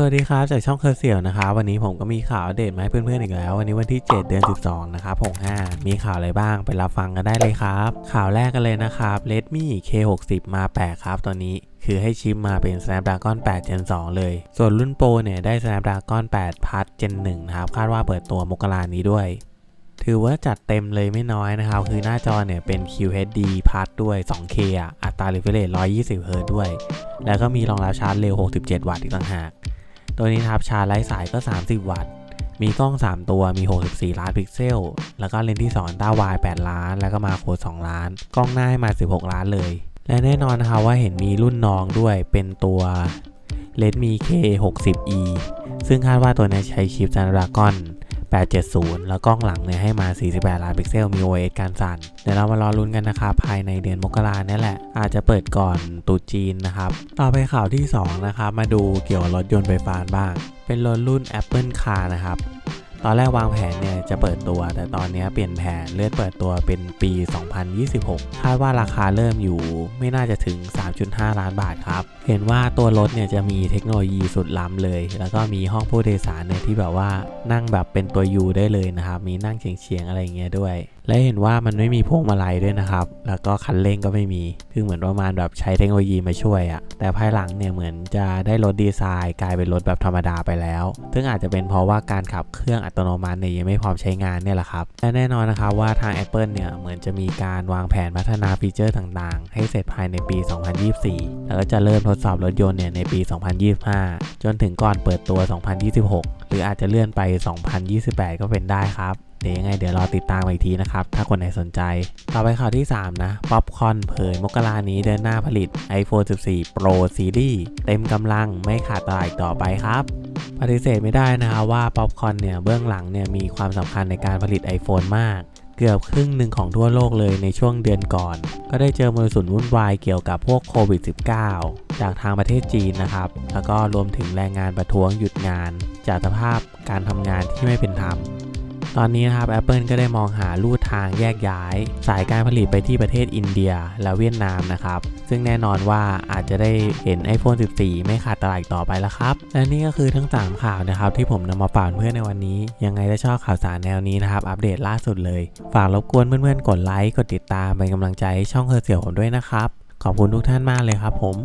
สวัสดีครับ จากช่องเคอร์เซียวนะครับวันนี้ผมก็มีข่าวอัปเดตมาให้เพื่อนๆอีกแล้ว วันนี้วันที่ 7 เดือน 12 นะครับ65มีข่าวอะไรบ้างไปรับฟังกันได้เลยครับ ข่าวแรกกันเลยนะครับ Redmi K60 มาแปลกครับตอนนี้คือให้ชิปมาเป็น Snapdragon 8 Gen 2 เลย ส่วนรุ่นโปรเนี่ยได้ Snapdragon 8 Plus Gen 1นะครับ คาดว่าเปิดตัวมกรานี้ด้วย ถือว่าจัดเต็มเลยไม่น้อยนะครับ คือหน้าจอเนี่ยเป็น QHD Plus ด้วย 2K อัตรา refresh rate 120 Hz ด้วย แล้วก็มีรองรับชาร์จเร็ว 67 วัตต์อีกต่างหาก ตัวนี้นะครับชาร์จไร้สายก็ 30 วัตต์ มีกล้อง 3 ตัว มี 64 ล้านพิกเซล แล้วก็เลนส์ที่2อัลตร้าวาย8ล้าน แล้วก็มาโคร2ล้าน กล้องหน้าให้มา 16 ล้านเลย และแน่นอนนะครับว่าเห็นมีรุ่นน้องด้วย เป็นตัวเลนส์มี K60e ซึ่งคาดว่าตัวนี้ใช้ชิป Snapdragon 870 แล้วกล้องหลังเนี่ยให้มา 48 ล้านพิกเซล มี OS การสั่น เดี๋ยวเรามารอลุ้นกันนะครับ ภายในเดือนมกราเนี่ยแหละ อาจจะเปิดก่อนตุจีนนะครับ ต่อไปข่าวที่ 2 นะครับ มาดูเกี่ยวกับรถยนต์ไฟฟ้าบ้าง เป็นรถรุ่น Apple Car นะครับตอนแรกวางแผนเนี่ยจะเปิดตัว แต่ตอนนี้เปลี่ยนแผนเลื่อนเปิดตัวเป็นปี 2026 คาดว่าราคาเริ่มอยู่ไม่น่าจะถึง 3.5 ล้านบาทครับ เห็นว่าตัวรถเนี่ยจะมีเทคโนโลยีสุดล้ำเลย แล้วก็มีห้องผู้โดยสารเนี่ยที่แบบว่านั่งแบบเป็นตัว U ได้เลยนะครับ มีนั่งเฉียงๆอะไรเงี้ยด้วย และเห็นว่ามันไม่มีพวงมาลัยด้วยนะครับ แล้วก็คันเร่งก็ไม่มี คือเหมือนประมาณแบบใช้เทคโนโลยีมาช่วยอะแต่ภายหลังเนี่ยเหมือนจะได้รถดีไซน์ กลายเป็นรถแบบธรรมดาไปแล้ว ซึ่งอาจจะเป็นเพราะว่าการขับเครื่องอัตโนมัติเนี่ยยังไม่พร้อมใช้งานเนี่ยแหละครับ และแน่นอนนะครับว่าทาง Apple เนี่ยเหมือนจะมีการวางแผนพัฒนาฟีเจอร์ต่างๆ ให้เสร็จภายในปี 2024 แล้วก็จะเริ่มทดสอบรถยนต์เนี่ยในปี 2025 จนถึงก่อนเปิดตัว 2026 หรืออาจจะเลื่อนไป 2028 ก็เป็นได้ครับ เดี๋ยวยังไงเดี๋ยวรอติดตามอีกทีนะครับ ถ้าคนไหนสนใจ ต่อไปข่าวที่ 3 นะป๊อปคอนเผยมกรานี้เดินหน้าผลิต iPhone 14 Pro Series เต็มกำลังไม่ขาดตลาดต่อไปครับปฏิเสธไม่ได้นะครับว่าป๊อปคอนเนี่ยเบื้องหลังเนี่ยมีความสำคัญในการผลิต iPhone มาก เกือบครึ่งหนึ่งของทั่วโลกเลยในช่วงเดือนก่อน ก็ได้เจอมรสุมวุ่นวายเกี่ยวกับพวกโควิด -19 จากทางประเทศจีนนะครับ แล้วก็รวมถึงแรงงานประท้วงหยุดงาน จากสภาพการทำงานที่ไม่เป็นธรรม ตอนนี้นะครับ Apple ก็ได้มองหาลู่ทางแยกย้าย สายการผลิตไปที่ประเทศอินเดียและเวียดนามนะครับ ซึ่งแน่นอนว่าอาจจะได้เห็น iPhone 14 ไม่ขาดตลาดต่อไปแล้วครับ และนี่ก็คือทั้ง 3 ข่าวนะครับที่ผมนำมาฝากเพื่อนในวันนี้ ยังไงถ้าชอบข่าวสารแนวนี้นะครับ อัปเดตล่าสุดเลย ฝากรบกวนเพื่อนๆกดไลค์กดติดตามเป็นกำลังใจให้ช่องเคอร์เสี่ยวผมด้วยนะครับ ขอบคุณทุกท่านมากเลยครับผม